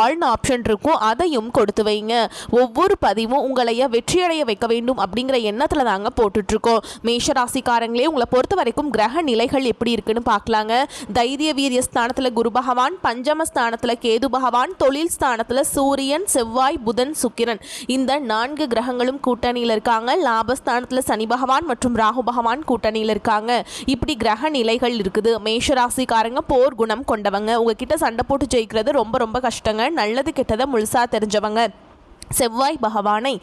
ஆள்னு ஆப்ஷன் இருக்கும். அதையும் கொடுத்து வைங்க. ஒவ்வொரு பதிவும் உங்களைய வெற்றியடைய வைக்க வேண்டும் அப்படிங்கிற எண்ணத்தில் தாங்க போட்டுட்ருக்கோம். மேஷராசிக்காரங்களே உங்களை பொறுத்த வரைக்கும் கிரக நிலைகள் எப்படி இருக்குன்னு பார்க்கலாங்க தைரிய வீரிய ஸ்தானத்தில் குரு பகவான் பஞ்சம ஸ்தானத்தில் கேது பகவான் தொழில் ஸ்தானத்தில் சூரியன் செவ்வாய் புதன் சுக்கிரன். இந்த நான்கு கிரகங்களும் கூட்டணியில் இருக்காங்க. லாபஸ்தானத்தில் சனி பகவான் மற்றும் ராகு பகவான் கூட்டணியில் இருக்காங்க. இப்படி கிரக நிலைகள் இருக்குது. மேஷராசிக்காரங்க போர் குணம் கொண்டவங்க. உங்ககிட்ட சண்டை போட்டு ஜெயிக்கிறது ரொம்ப ரொம்ப கஷ்டங்க. நல்லது கெட்டதை முழுசாக தெரிஞ்சவங்க. செவ்வாய் பகவானை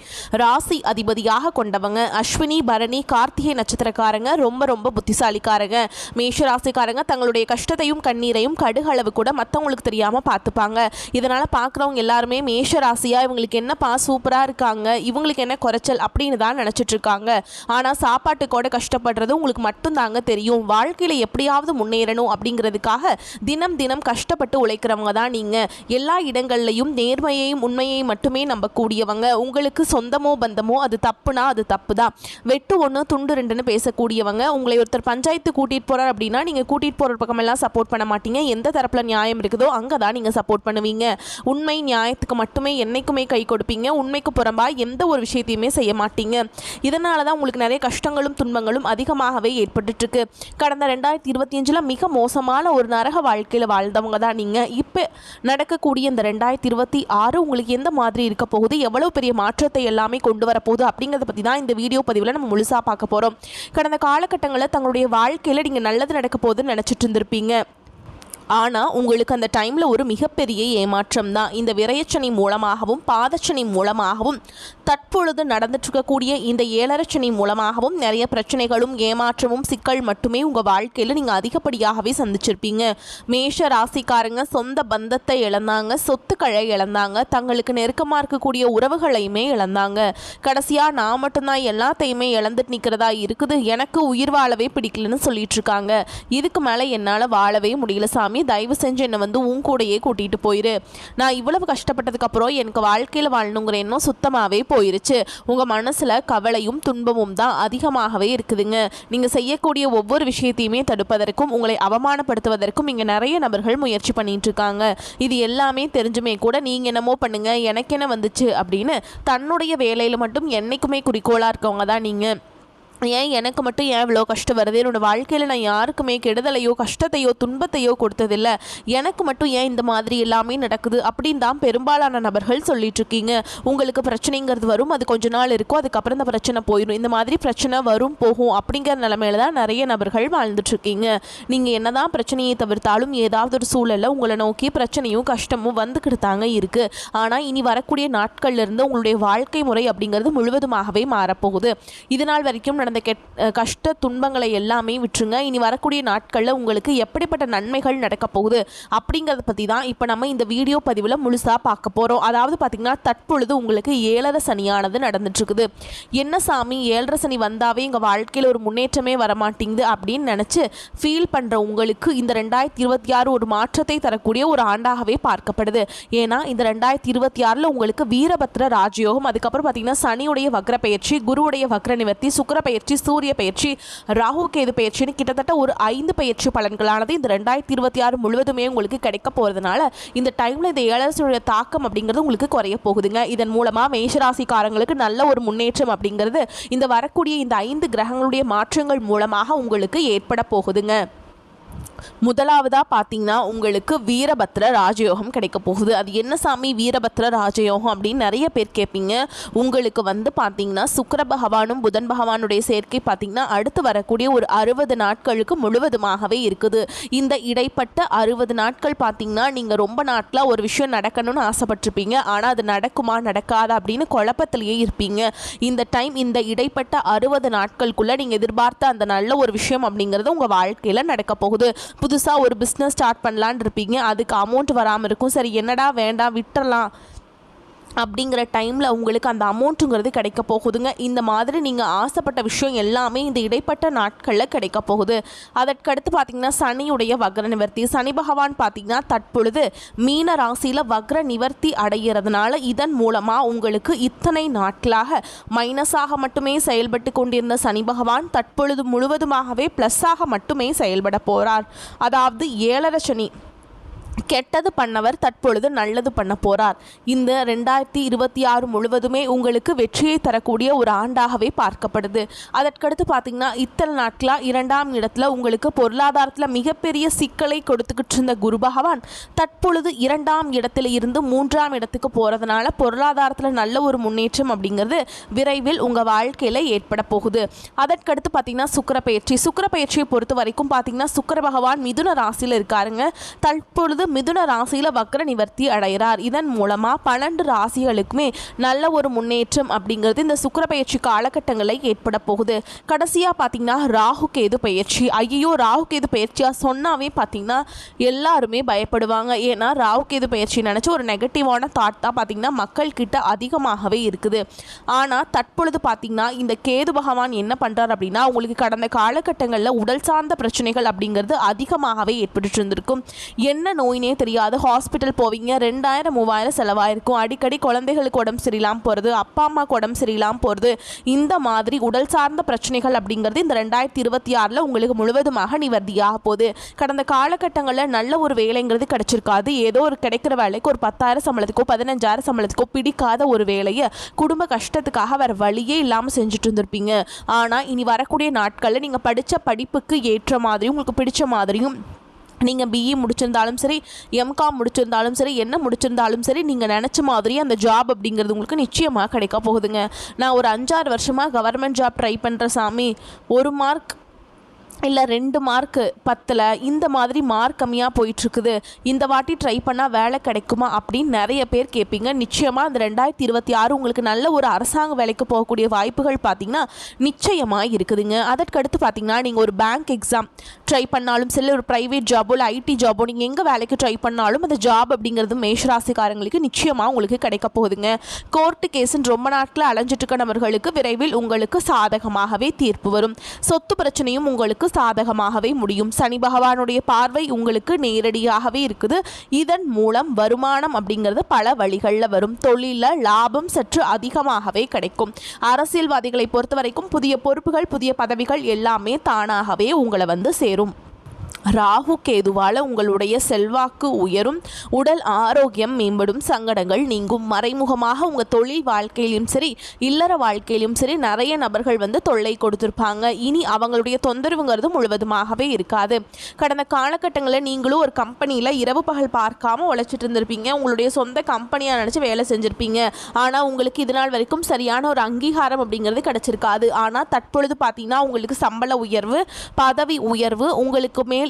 ராசி அதிபதியாக கொண்டவங்க அஸ்வினி பரணி கார்த்திகை நட்சத்திரக்காரங்க ரொம்ப ரொம்ப புத்திசாலிக்காரங்க. மேஷ ராசிக்காரங்க தங்களுடைய கஷ்டத்தையும் கண்ணீரையும் கடுகளவு கூட மற்றவங்களுக்கு தெரியாமல் பார்த்துப்பாங்க. இதனால் பார்க்குறவங்க எல்லாருமே மேஷ ராசியாக இவங்களுக்கு என்னப்பா சூப்பராக இருக்காங்க இவங்களுக்கு என்ன குறைச்சல் அப்படின்னு தான் நினச்சிட்டு இருக்காங்க. ஆனால் சாப்பாட்டுக்கூட கஷ்டப்படுறது உங்களுக்கு மட்டும்தாங்க தெரியும். வாழ்க்கையில் எப்படியாவது முன்னேறணும் அப்படிங்கிறதுக்காக தினம் தினம் கஷ்டப்பட்டு உழைக்கிறவங்க தான் நீங்கள் எல்லா இடங்கள்லையும் நேர்மையையும் உண்மையையும் மட்டுமே பேசக்கூடியவங்க உங்களுக்கு சொந்தமோ பந்தமோ அது தப்புனா அது தப்பு தான் வெட்டு ஒன்று துண்டு ரெண்டுன்னு பேசக்கூடியவங்க உங்களை ஒருத்தர் பஞ்சாயத்து கூட்டிகிட்டு போகிறார் அப்படின்னா நீங்கள் கூட்டிகிட்டு போகிற பக்கமெல்லாம் சப்போர்ட் பண்ண மாட்டீங்க. எந்த தரப்பில் நியாயம் இருக்குதோ அங்கே தான் நீங்கள் சப்போர்ட் பண்ணுவீங்க. உண்மை நியாயத்துக்கு மட்டுமே என்னைக்குமே கை கொடுப்பீங்க. உண்மைக்கு புறம்பா எந்த ஒரு விஷயத்தையுமே செய்ய மாட்டீங்க. இதனால தான் உங்களுக்கு நிறைய கஷ்டங்களும் துன்பங்களும் அதிகமாகவே ஏற்பட்டுருக்கு கடந்த ரெண்டாயிரத்தி இருபத்தி அஞ்சில் மிக மோசமான ஒரு நரக வாழ்க்கையில் வாழ்ந்தவங்க தான் நீங்கள் இப்போ நடக்கக்கூடிய இந்த ரெண்டாயிரத்தி இருபத்தி ஆறு உங்களுக்கு எந்த மாதிரி இருக்க போகுது? எவ்வளவு பெரிய மாற்றத்தை எல்லாமே கொண்டு வரப்போகுது அப்படிங்கிறத பற்றி தான் இந்த வீடியோ பதிவில் நம்ம முழுசாக பார்க்க போகிறோம் கடந்த காலகட்டங்களில் தங்களுடைய வாழ்க்கையில் நீங்கள் நல்லது நடக்க போகுதுன்னு நினச்சிட்டு இருந்திருப்பீங்க. ஆனால் உங்களுக்கு அந்த டைமில் ஒரு மிகப்பெரிய ஏமாற்றம் தான். இந்த விரயச்சனி மூலமாகவும் பாதச்சனி மூலமாகவும் தற்பொழுது நடந்துட்டுருக்கக்கூடிய இந்த ஏழரச்சனி மூலமாகவும் நிறைய பிரச்சனைகளும் ஏமாற்றமும் சிக்கல் மட்டுமே உங்கள் வாழ்க்கையில் நீங்கள் அதிகப்படியாகவே சந்திச்சிருப்பீங்க. மேஷ ராசிக்காரங்க சொந்த பந்தத்தை இழந்தாங்க சொத்துக்களை இழந்தாங்க தங்களுக்கு நெருக்கமாக இருக்கக்கூடிய உறவுகளையுமே இழந்தாங்க. கடைசியாக நான் மட்டும்தான் எல்லாத்தையுமே இழந்துட்டு நிற்கிறதா இருக்குது. எனக்கு உயிர் வாழவே பிடிக்கலன்னு சொல்லிட்டு இருக்காங்க இதுக்கு மேலே என்னால் வாழவே முடியல சாமி. தயவு செஞ்சு என்னை வந்து உன் கூடயே கூட்டிகிட்டு போயிரு. நான் இவ்வளவு கஷ்டப்பட்டதுக்கப்புறம் எனக்கு வாழ்க்கையில் வாழணுங்கிற எண்ணம் சுத்தமாகவே போயிருச்சு. உங்கள் மனசில் கவலையும் துன்பமும் தான் அதிகமாகவே இருக்குதுங்க. நீங்கள் செய்யக்கூடிய ஒவ்வொரு விஷயத்தையுமே தடுப்பதற்கும் உங்களை அவமானப்படுத்துவதற்கும் இங்கே நிறைய நபர்கள் முயற்சி பண்ணிட்டு இருக்காங்க. இது எல்லாமே தெரிஞ்சுமே கூட நீங்கள் என்னமோ பண்ணுங்கள் எனக்கு என்ன வந்துச்சு அப்படின்னு தன்னுடைய வேலையில் மட்டும் என்றைக்குமே குறிக்கோளாக இருக்கவங்க தான் நீங்கள் ஏன் எனக்கு மட்டும் ஏன் இவ்வளோ கஷ்டம் வருது? என்னோட வாழ்க்கையில் நான் யாருக்குமே கெடுதலையோ கஷ்டத்தையோ துன்பத்தையோ கொடுத்ததில்ல. எனக்கு மட்டும் ஏன் இந்த மாதிரி எல்லாமே நடக்குது? அப்படின்னு தான் பெரும்பாலான நபர்கள் சொல்லிட்டு இருக்கீங்க உங்களுக்கு பிரச்சனைங்கிறது வரும் அது கொஞ்ச நாள் இருக்கும் அதுக்கப்புறம் இந்த பிரச்சனை போயிடும். இந்த மாதிரி பிரச்சனை வரும் போகும் அப்படிங்கிற நிலமையில தான் நிறைய நபர்கள் வாழ்ந்துட்டுருக்கீங்க. நீங்கள் என்ன தான் பிரச்சனையை தவிர்த்தாலும் ஏதாவது ஒரு சூழலில் உங்களை நோக்கி பிரச்சனையும் கஷ்டமும் வந்துக்கிட்டு தாங்க இருக்குது ஆனால் இனி வரக்கூடிய நாட்கள்லேருந்து உங்களுடைய வாழ்க்கை முறை அப்படிங்கிறது முழுவதுமாகவே மாறப்போகுது. இதனால் வரைக்கும் நடந்த கெட் கஷ்ட துன்பங்களை எல்லாமே விட்டுருங்க. இனி வரக்கூடிய நாட்களில் உங்களுக்கு எப்படிப்பட்ட நன்மைகள் நடக்க போகுது அப்படிங்கிறத பற்றி தான் இப்போ நம்ம இந்த வீடியோ பதிவில் முழுசாக பார்க்க போகிறோம் அதாவது பார்த்திங்கன்னா தற்பொழுது உங்களுக்கு ஏழரை சனியானது நடந்துட்டுருக்குது. என்ன சாமி ஏழரை சனி வந்தாவே எங்கள் வாழ்க்கையில் ஒரு முன்னேற்றமே வரமாட்டேங்குது அப்படின்னு நினச்சி ஃபீல் பண்ணுற உங்களுக்கு இந்த ரெண்டாயிரத்தி இருபத்தி ஆறு ஒரு மாற்றத்தை தரக்கூடிய ஒரு ஆண்டாகவே பார்க்கப்படுது. ஏன்னா இந்த ரெண்டாயிரத்தி இருபத்தி ஆறில் உங்களுக்கு வீரபத்ர ராஜயோகம் அதுக்கப்புறம் பார்த்திங்கன்னா சனியுடைய வக்ர பயிற்சி குருவுடைய வக்ர நிவர்த்தி சுக்கிர பயிற்சி சூரிய பயிற்சி ராகு கேது பயிற்சின்னு கிட்டத்தட்ட ஒரு ஐந்து பயிற்சி பலன்களானது இந்த ரெண்டாயிரத்தி இருபத்தி ஆறு முழுவதுமே உங்களுக்கு கிடைக்க போகிறதுனால இந்த டைமில் இந்த ஏழரசுடைய தாக்கம் அப்படிங்கிறது உங்களுக்கு குறைய போகுதுங்க. இதன் மூலமாக மேஷராசிக்காரங்களுக்கு நல்ல ஒரு முன்னேற்றம் அப்படிங்கிறது இந்த வரக்கூடிய இந்த ஐந்து கிரகங்களுடைய மாற்றங்கள் மூலமாக உங்களுக்கு ஏற்பட போகுதுங்க. முதலாவதாக பார்த்தீங்கன்னா உங்களுக்கு வீரபத்ர ராஜயோகம் கிடைக்க போகுது. அது என்ன சாமி? வீரபத்ர ராஜயோகம் அப்படின்னு நிறைய பேர் கேட்பீங்க. உங்களுக்கு வந்து பார்த்தீங்கன்னா சுக்கர பகவானும் புதன் பகவானுடைய சேர்க்கை பார்த்தீங்கன்னா அடுத்து வரக்கூடிய ஒரு அறுபது நாட்களுக்கு முழுவதுமாகவே இருக்குது. இந்த இடைப்பட்ட அறுபது நாட்கள் பார்த்தீங்கன்னா நீங்கள் ரொம்ப நாட்டில் ஒரு விஷயம் நடக்கணும்னு ஆசைப்பட்டிருப்பீங்க. ஆனால் அது நடக்குமா நடக்காதா அப்படின்னு குழப்பத்திலேயே இருப்பீங்க. இந்த டைம் இந்த இடைப்பட்ட அறுபது நாட்களுக்குள்ளே நீங்கள் எதிர்பார்த்த அந்த நல்ல ஒரு விஷயம் அப்படிங்கிறது உங்கள் வாழ்க்கையில் நடக்க போகுது. புதுசாக ஒரு பிஸ்னஸ் ஸ்டார்ட் பண்ணலான்னு இருப்பீங்க. அதுக்கு அமௌண்ட் வராமல் இருக்கும். சரி என்னடா வேண்டாம் விட்டுறலாம். அப்படிங்கிற டைமில் உங்களுக்கு அந்த அமௌண்ட்டுங்கிறது கிடைக்க போகுதுங்க. இந்த மாதிரி நீங்கள் ஆசைப்பட்ட விஷயம் எல்லாமே இந்த இடைப்பட்ட நாட்களில் கிடைக்க போகுது. அதற்கடுத்து பார்த்தீங்கன்னா சனியுடைய வக்ர நிவர்த்தி. சனி பகவான் பார்த்திங்கன்னா தற்பொழுது மீன ராசியில் வக்ர நிவர்த்தி அடைகிறதுனால இதன் மூலமாக உங்களுக்கு இத்தனை நாட்களாக மைனஸாக மட்டுமே செயல்பட்டு கொண்டிருந்த சனி பகவான் தற்பொழுது முழுவதுமாகவே ப்ளஸ்ஸாக மட்டுமே செயல்பட போகிறார் அதாவது ஏழரை சனி. கெட்டது பண்ணவர் தற்பொழுது நல்லது பண்ண போறார். இந்த ரெண்டாயிரத்தி இருபத்தி ஆறு முழுவதுமே உங்களுக்கு வெற்றியை தரக்கூடிய ஒரு ஆண்டாகவே பார்க்கப்படுது. அதற்கடுத்து பார்த்தீங்கன்னா இத்தனை நாட்களாக இரண்டாம் இடத்துல உங்களுக்கு பொருளாதாரத்தில் மிகப்பெரிய சிக்கலை கொடுத்துக்கிட்டு இருந்த குரு பகவான் தற்பொழுது இரண்டாம் இடத்துல இருந்து மூன்றாம் இடத்துக்கு போகிறதுனால பொருளாதாரத்தில் நல்ல ஒரு முன்னேற்றம் அப்படிங்கிறது விரைவில் உங்கள் வாழ்க்கையில் ஏற்பட போகுது. அதற்கடுத்து பார்த்தீங்கன்னா சுக்கர பயிற்சி சுக்கர பயிற்சியை பொறுத்த வரைக்கும் பார்த்தீங்கன்னா சுக்கர பகவான் மிதுன ராசியில் இருக்காருங்க. தற்பொழுது மிதுன ராசியில் வக்ர நிவர்த்தி அடைகிறார். இதன் மூலமாக பன்னெண்டு ராசிகளுக்குமே நல்ல ஒரு முன்னேற்றம் அப்படிங்கிறது இந்த சுக்கர பயிற்சி காலகட்டங்களில் ஏற்பட போகுது. கடைசியாக பார்த்தீங்கன்னா ராகு கேது பயிற்சி. ஐயோ ராகு கேது பயிற்சியாக சொன்னாவே பார்த்தீங்கன்னா எல்லாருமே பயப்படுவாங்க. ஏன்னா ராகு கேது பயிற்சி நினச்சி ஒரு நெகட்டிவான தாட் தான் பார்த்தீங்கன்னா மக்கள் கிட்ட அதிகமாகவே இருக்குது. ஆனால் தற்பொழுது பார்த்தீங்கன்னா இந்த கேது பகவான் என்ன பண்ணுறார் அப்படின்னா உங்களுக்கு கடந்த காலகட்டங்களில் உடல் சார்ந்த பிரச்சனைகள் அப்படிங்கிறது அதிகமாகவே ஏற்பட்டு இருந்திருக்கும். என்ன நோயினே தெரியாது. ஹாஸ்பிட்டல் போவீங்க. ரெண்டாயிரம் மூவாயிரம் செலவாயிருக்கும். அடிக்கடி குழந்தைகளுக்கு உடம்பு சரியில்லாமல் போகிறது அப்பா அம்மாவுக்கு உடம்பு சரியில்லாமல் போகிறது இந்த மாதிரி உடல் சார்ந்த பிரச்சனைகள் அப்படிங்கிறது இந்த ரெண்டாயிரத்தி இருபத்தி ஆறில் உங்களுக்கு முழுவதுமாக நிவர்த்தியாக போகுது. கடந்த காலகட்டங்களில் நல்ல ஒரு வேலைங்கிறது கிடைச்சிருக்காது. ஏதோ ஒரு கிடைக்கிற வேலைக்கு ஒரு பத்தாயிரம் சம்பளத்துக்கோ பதினஞ்சாயிரம் சம்பளத்துக்கோ பிடிக்காத ஒரு வேலையை குடும்ப கஷ்டத்துக்காக வேறு வழியே இல்லாமல் செஞ்சுட்டு இருந்திருப்பீங்க. ஆனால் இனி வரக்கூடிய நாட்களில் நீங்கள் படித்த படிப்புக்கு ஏற்ற மாதிரியும் உங்களுக்கு பிடிச்ச மாதிரியும் நீங்கள் பிஇ முடிச்சிருந்தாலும் சரி எம்காம் முடிச்சிருந்தாலும் சரி என்ன முடிச்சிருந்தாலும் சரி நீங்கள் நினச்ச மாதிரி அந்த ஜாப் அப்படிங்கிறது உங்களுக்கு நிச்சயமாக கிடைக்க போகுதுங்க. நான் ஒரு அஞ்சாறு வருஷமாக கவர்மெண்ட் ஜாப் ட்ரை பண்ணுற சாமி. ஒரு மார்க் இல்லை ரெண்டு மார்க்கு பத்தில் இந்த மாதிரி மார்க் கம்மியாக போயிட்டுருக்குது. இந்த வாட்டி ட்ரை பண்ணால் வேலை கிடைக்குமா அப்படின்னு நிறைய பேர் கேட்பீங்க. நிச்சயமாக அந்த ரெண்டாயிரத்தி இருபத்தி ஆறு உங்களுக்கு நல்ல ஒரு அரசாங்க வேலைக்கு போகக்கூடிய வாய்ப்புகள் பார்த்திங்கன்னா நிச்சயமாக இருக்குதுங்க. அதற்கடுத்து பார்த்திங்கன்னா நீங்கள் ஒரு பேங்க் எக்ஸாம் ட்ரை பண்ணாலும் சரி ஒரு ப்ரைவேட் ஜாபோ இல்லை ஐடி ஜாபோ நீங்கள் எங்கே வேலைக்கு ட்ரை பண்ணாலும் அந்த ஜாப் அப்படிங்கிறது மேஷராசிக்காரங்களுக்கு நிச்சயமாக உங்களுக்கு கிடைக்க போகுதுங்க. கோர்ட்டு கேஸுன்னு ரொம்ப நாட்களில் அலைஞ்சிட்டு இருக்க நபர்களுக்கு விரைவில் உங்களுக்கு சாதகமாகவே தீர்ப்பு வரும். சொத்து பிரச்சனையும் உங்களுக்கு சாதகமாகவே முடியும். சனி பகவானுடைய பார்வை உங்களுக்கு நேரடியாகவே இருக்குது. இதன் மூலம் வருமானம் அப்படிங்கிறது பல வழிகளில் வரும். தொழிலில் லாபம் சற்று அதிகமாகவே கிடைக்கும். அரசியல்வாதிகளை பொறுத்த வரைக்கும் புதிய பொறுப்புகள் புதிய பதவிகள் எல்லாமே தானாகவே உங்களை வந்து சேரும். ராகு கேதுவால் உங்களுடைய செல்வாக்கு உயரும் உடல் ஆரோக்கியம் மேம்படும் சங்கடங்கள் நீங்கும். மறைமுகமாக உங்கள் தொழில் வாழ்க்கையிலும் சரி இல்லற வாழ்க்கையிலும் சரி நிறைய நபர்கள் வந்து தொல்லை கொடுத்துருப்பாங்க. இனி அவங்களுடைய தொந்தரவுங்கிறது முழுவதுமாகவே இருக்காது. கடந்த காலகட்டங்களில் நீங்களும் ஒரு கம்பெனியில் இரவு பகல் பார்க்காம உழைச்சிட்டு இருந்திருப்பீங்க. உங்களுடைய சொந்த கம்பெனியாக நினச்சி வேலை செஞ்சுருப்பீங்க. ஆனால் உங்களுக்கு இது நாள் வரைக்கும் சரியான ஒரு அங்கீகாரம் அப்படிங்கிறது கிடச்சிருக்காது. ஆனால் தற்பொழுது பார்த்தீங்கன்னா உங்களுக்கு சம்பள உயர்வு பதவி உயர்வு உங்களுக்கு மேல்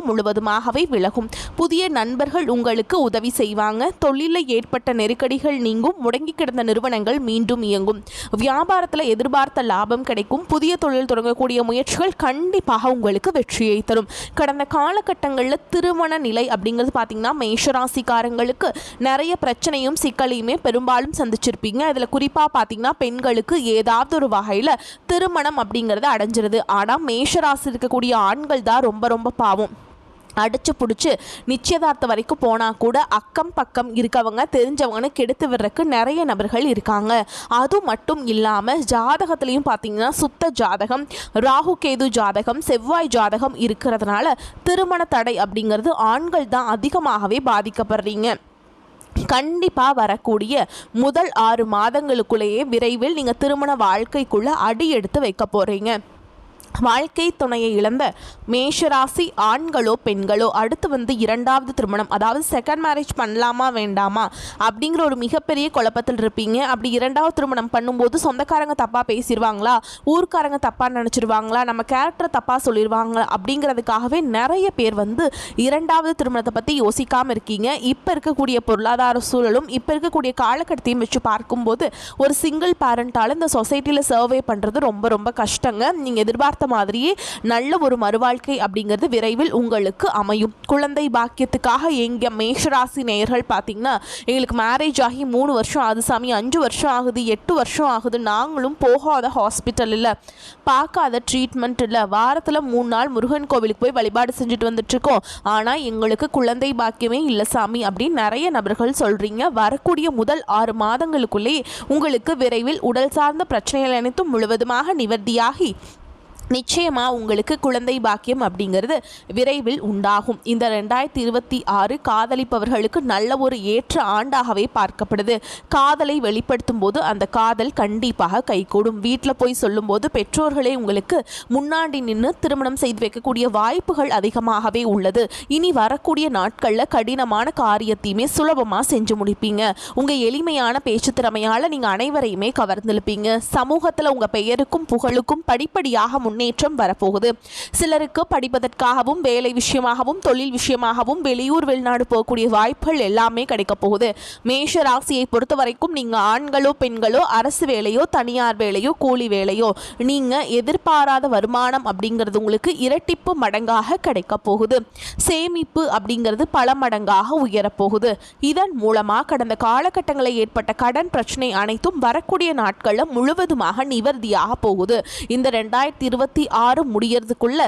முழுவதுமாகவே விலகும். புதிய நண்பர்கள் உங்களுக்கு உதவி செய்வாங்க. தொழிலில் ஏற்பட்ட நெருக்கடிகள் நீங்கும். முடங்கி கிடந்த நிறுவனங்கள் மீண்டும் இயங்கும். வியாபாரத்தில் எதிர்பார்த்த லாபம் கிடைக்கும். புதிய தொழில் தொடங்கக்கூடிய முயற்சிகள் கண்டிப்பாக உங்களுக்கு வெற்றியை தரும். கடந்த காலகட்டங்களில் திருமண நிலை அப்படிங்கிறது பார்த்தீங்கன்னா மேஷராசிக்காரங்களுக்கு நிறைய பிரச்சனையும் சிக்கலையுமே பெரும்பாலும் சந்திச்சிருப்பீங்க. அதில் குறிப்பாக பார்த்தீங்கன்னா பெண்களுக்கு ஏதாவது ஒரு வகையில் திருமணம் அப்படிங்கிறது அடைஞ்சிருது. ஆனால் மேஷராசி இருக்கக்கூடிய ஆண்கள் தான் ரொம்ப ரொம்ப பாவம். அடிச்சு பிடிச்சி நிச்சயதார்த்தம் வரைக்கும் போனால் கூட அக்கம் பக்கம் இருக்கவங்க தெரிஞ்சவங்கன்னு கெடுத்து விடுறதுக்கு நிறைய நபர்கள் இருக்காங்க. அது மட்டும் இல்லாமல் ஜாதகத்துலேயும் பார்த்தீங்கன்னா சுத்த ஜாதகம் ராகு கேது ஜாதகம் செவ்வாய் ஜாதகம் இருக்கிறதுனால திருமண தடை அப்படிங்கிறது ஆண்கள் தான் அதிகமாகவே பாதிக்கப்படுறீங்க. கண்டிப்பாக வரக்கூடிய முதல் ஆறு மாதங்களுக்குள்ளேயே விரைவில் நீங்கள் திருமண வாழ்க்கைக்குள்ளே அடி எடுத்து வைக்க போகிறீங்க வாழ்க்கை துணையை இழந்த மேஷராசி ஆண்களோ பெண்களோ அடுத்து வந்து இரண்டாவது திருமணம் அதாவது செகண்ட் மேரேஜ் பண்ணலாமா வேண்டாமா அப்படிங்கிற ஒரு மிகப்பெரிய குழப்பத்தில் இருப்பீங்க. அப்படி இரண்டாவது திருமணம் பண்ணும்போது சொந்தக்காரங்க தப்பாக பேசிடுவாங்களா? ஊர்க்காரங்க தப்பாக நினச்சிருவாங்களா நம்ம கேரக்டரை தப்பாக சொல்லிடுவாங்களா? அப்படிங்கிறதுக்காகவே நிறைய பேர் வந்து இரண்டாவது திருமணத்தை பற்றி யோசிக்காமல் இருக்கீங்க. இப்போ இருக்கக்கூடிய பொருளாதார சூழலும் இப்போ இருக்கக்கூடிய காலகட்டத்தையும் வச்சு பார்க்கும்போது ஒரு சிங்கிள் பேரண்ட்டால் இந்த சொசைட்டியில் சர்வே பண்ணுறது ரொம்ப ரொம்ப கஷ்டங்க. நீங்கள் எதிர்பார்த்து பார்த்த மாதிரியே நல்ல ஒரு மறுவாழ்க்கை அப்படிங்கிறது விரைவில் உங்களுக்கு அமையும். குழந்தை பாக்கியத்துக்காக எங்க மேஷராசி நேயர்கள் பார்த்தீங்கன்னா எங்களுக்கு மேரேஜ் ஆகி மூணு வருஷம் ஆகுது சாமி. அஞ்சு வருஷம் ஆகுது எட்டு வருஷம் ஆகுது. நாங்களும் போகாத ஹாஸ்பிட்டல் இல்லை பார்க்காத ட்ரீட்மெண்ட் இல்லை வாரத்தில் மூணு நாள் முருகன் கோவிலுக்கு போய் வழிபாடு செஞ்சுட்டு வந்துட்டுருக்கோம். ஆனால் எங்களுக்கு குழந்தை பாக்கியமே இல்லை சாமி அப்படின்னு நிறைய நபர்கள் சொல்கிறீங்க வரக்கூடிய முதல் ஆறு மாதங்களுக்குள்ளே உங்களுக்கு விரைவில் உடல் சார்ந்த பிரச்சனைகள் அனைத்தும் முழுவதுமாக நிவர்த்தியாகி நிச்சயமாக உங்களுக்கு குழந்தை பாக்கியம் அப்படிங்கிறது விரைவில் உண்டாகும். இந்த ரெண்டாயிரத்தி இருபத்தி ஆறு காதலிப்பவர்களுக்கு நல்ல ஒரு ஏற்ற ஆண்டாகவே பார்க்கப்படுது. காதலை வெளிப்படுத்தும் போது அந்த காதல் கண்டிப்பாக கைகூடும். வீட்டில் போய் சொல்லும்போது பெற்றோர்களே உங்களுக்கு முன்னாடி நின்று திருமணம் செய்து வைக்கக்கூடிய வாய்ப்புகள் அதிகமாகவே உள்ளது. இனி வரக்கூடிய நாட்களில் கடினமான காரியத்தையுமே சுலபமாக செஞ்சு முடிப்பீங்க. உங்கள் எளிமையான பேச்சு திறமையால் நீங்கள் அனைவரையுமே கவர்ந்திருப்பீங்க சமூகத்தில் உங்கள் பெயருக்கும் புகழுக்கும் படிப்படியாக முன்னே முன்னேற்றம் வரப்போகுது. சிலருக்கு படிப்பதற்காகவும் வேலை விஷயமாகவும் தொழில் விஷயமாகவும் வெளியூர் வெளிநாடு போகக்கூடிய வாய்ப்புகள் எல்லாமே கிடைக்க போகுது. மேஷ ராசியை பொறுத்த வரைக்கும் நீங்கள் ஆண்களோ பெண்களோ அரசு வேலையோ தனியார் வேலையோ கூலி வேலையோ நீங்கள் எதிர்பாராத வருமானம் அப்படிங்கிறது உங்களுக்கு இரட்டிப்பு மடங்காக கிடைக்க போகுது. சேமிப்பு அப்படிங்கிறது பல மடங்காக உயரப்போகுது இதன் மூலமாக கடந்த காலகட்டங்களில் ஏற்பட்ட கடன் பிரச்சனை அனைத்தும் வரக்கூடிய நாட்களில் முழுவதுமாக நிவர்த்தியாக போகுது. இந்த ரெண்டாயிரத்தி இருபது இருபத்தி ஆறு முடியறதுக்குள்ள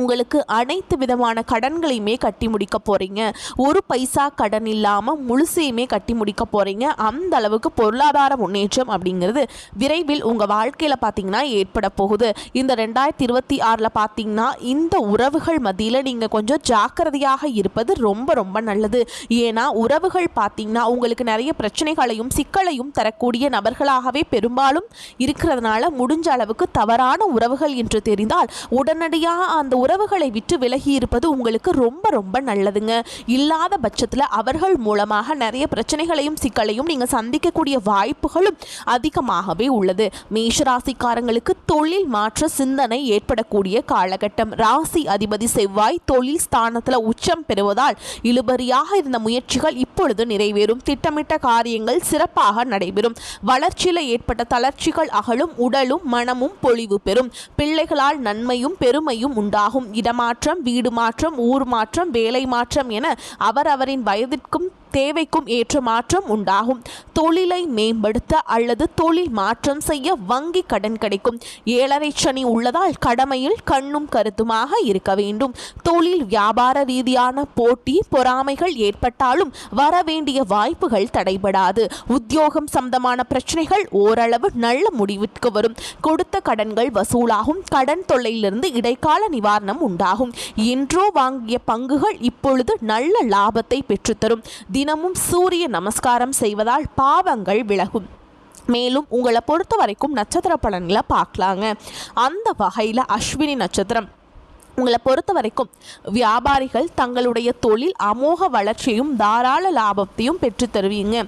உங்களுக்கு அனைத்து விதமான கடன்களையுமே கட்டி முடிக்க போகிறீங்க ஒரு பைசா கடன் இல்லாமல் முழுசையுமே கட்டி முடிக்க போகிறீங்க அந்த அளவுக்கு பொருளாதார முன்னேற்றம் அப்படிங்கிறது விரைவில் உங்கள் வாழ்க்கையில் பார்த்தீங்கன்னா ஏற்பட போகுது. இந்த ரெண்டாயிரத்தி இருபத்தி ஆறில் பார்த்தீங்கன்னா இந்த உறவுகள் மத்தியில் நீங்கள் கொஞ்சம் ஜாக்கிரதையாக இருப்பது ரொம்ப ரொம்ப நல்லது. ஏன்னா உறவுகள் பார்த்தீங்கன்னா உங்களுக்கு நிறைய பிரச்சனைகளையும் சிக்கலையும் தரக்கூடிய நபர்களாகவே பெரும்பாலும் இருக்கிறதுனால முடிஞ்ச அளவுக்கு தவறான உறவுகள் என்று தெரிந்தால் உடனடியாக அந்த உறவுகளை விட்டு விலகி இருப்பது உங்களுக்கு ரொம்ப ரொம்ப நல்லதுங்க. இல்லாத பட்சத்தில் அவர்கள் மூலமாக நிறைய பிரச்சனைகளையும் சிக்கலையும் நீங்கள் சந்திக்கக்கூடிய வாய்ப்புகளும் அதிகமாகவே உள்ளது. மேஷராசிக்காரங்களுக்கு தொழில் மாற்ற சிந்தனை ஏற்படக்கூடிய காலகட்டம். ராசி அதிபதி செவ்வாய் தொழில் ஸ்தானத்தில் உச்சம் பெறுவதால் இழுபறியாக இருந்த முயற்சிகள் இப்பொழுது நிறைவேறும். திட்டமிட்ட காரியங்கள் சிறப்பாக நடைபெறும். வளர்ச்சியில் ஏற்பட்ட தளர்ச்சிகள் அகலும் உடலும் மனமும் பொழிவு பெறும். பிள்ளைகளால் நன்மையும் பெருமையும் உண்டாகும். ஆகும் இடமாற்றம் வீடு மாற்றம் ஊர் மாற்றம் வேலை மாற்றம் என அவரவரின் வயதிற்கும் தேவைக்கும் ஏற்ற மாற்றம் உண்டாகும். தொழிலை மேம்படுத்த அல்லது தொழில் மாற்றம் செய்ய வங்கி கடன் கிடைக்கும். ஏழரை சனி உள்ளதால் கடமையில் கண்ணும் கருத்துமாக இருக்க வேண்டும். தொழில் வியாபார ரீதியான போட்டி பொறாமைகள் ஏற்பட்டாலும் வர வேண்டிய வாய்ப்புகள் தடைபடாது. உத்தியோகம் சம்பந்தமான பிரச்சனைகள் ஓரளவு நல்ல முடிவிற்கு வரும். கொடுத்த கடன்கள் வசூலாகும். கடன் தொல்லையிலிருந்து இடைக்கால நிவாரணம் உண்டாகும். என்றோ வாங்கிய பங்குகள் இப்பொழுது நல்ல லாபத்தை பெற்றுத்தரும். தினமும் சூரிய நமஸ்காரம் செய்வதால் பாவங்கள் விலகும். மேலும் உங்களை பொறுத்த வரைக்கும் நட்சத்திர பலன்களை பார்க்கலாங்க. அந்த வகையில் அஸ்வினி நட்சத்திரம். உங்களை பொறுத்த வரைக்கும் வியாபாரிகள் தங்களுடைய தொழில் அமோக வளர்ச்சியும் தாராள லாபத்தையும் பெற்று தருவீங்க.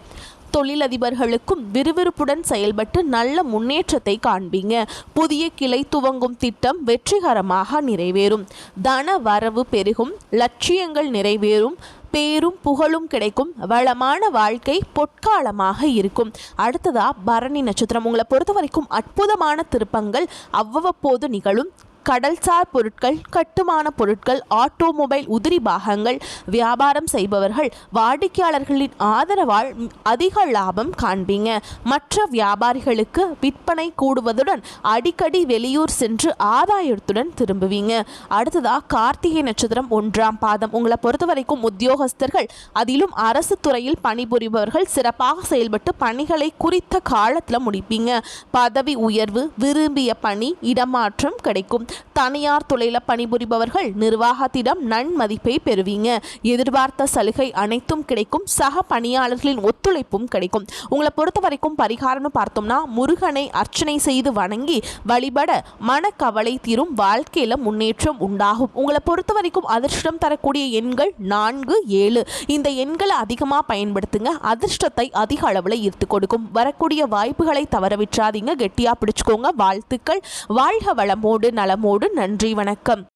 தொழிலதிபர்களுக்கும் விறுவிறுப்புடன் செயல்பட்டு நல்ல முன்னேற்றத்தை காண்பீங்க. புதிய கிளை துவங்கும் திட்டம் வெற்றிகரமாக நிறைவேறும். தன வரவு பெருகும். லட்சியங்கள் நிறைவேறும். பேரும் புகழும் கிடைக்கும். வளமான வாழ்க்கை பொற்காலமாக இருக்கும். அடுத்ததா பரணி நட்சத்திரம். உங்களை பொறுத்த வரைக்கும் அற்புதமான திருப்பங்கள் அவ்வப்போது நிகழும். கடல்சார் பொருட்கள் கட்டுமான பொருட்கள் ஆட்டோமொபைல் உதிரி பாகங்கள் வியாபாரம் செய்பவர்கள் வாடிக்கையாளர்களின் ஆதரவால் அதிக லாபம் காண்பீங்க. மற்ற வியாபாரிகளுக்கு விற்பனை கூடுவதுடன் அடிக்கடி வெளியூர் சென்று ஆதாயத்துடன் திரும்புவீங்க. அடுத்ததாக கார்த்திகை நட்சத்திரம் ஒன்றாம் பாதம். உங்களை பொறுத்த வரைக்கும் உத்தியோகஸ்தர்கள் அதிலும் அரசு துறையில் பணிபுரிபவர்கள் சிறப்பாக செயல்பட்டு பணிகளை குறித்த காலத்தில் முடிப்பீங்க. பதவி உயர்வு விரும்பிய பணி இடமாற்றம் கிடைக்கும். தனியார் துறையில் பணிபுரிபவர்கள் நிர்வாகத்திடம் நன்மதிப்பை பெறுவீங்க. எதிர்பார்த்த சலுகை அனைத்தும் கிடைக்கும். சக பணியாளர்களின் ஒத்துழைப்பும் கிடைக்கும். உங்களை பொறுத்த வரைக்கும் பரிகாரம்னு பார்த்தோம்னா முருகனை அர்ச்சனை செய்து வணங்கி வழிபட மனக்கவலை தீரும் வாழ்க்கையில் முன்னேற்றம் உண்டாகும். உங்களை பொறுத்த வரைக்கும் அதிர்ஷ்டம் தரக்கூடிய எண்கள் நான்கு ஏழு. இந்த எண்களை அதிகமாக பயன்படுத்துங்க. அதிர்ஷ்டத்தை அதிக அளவில் ஈர்த்து கொடுக்கும். வரக்கூடிய வாய்ப்புகளை தவற விட்டுறாதீங்க. கெட்டியாக பிடிச்சுக்கோங்க. வாழ்த்துக்கள். வாழ்க வளமோடு நலமோடு. நன்றி வணக்கம்.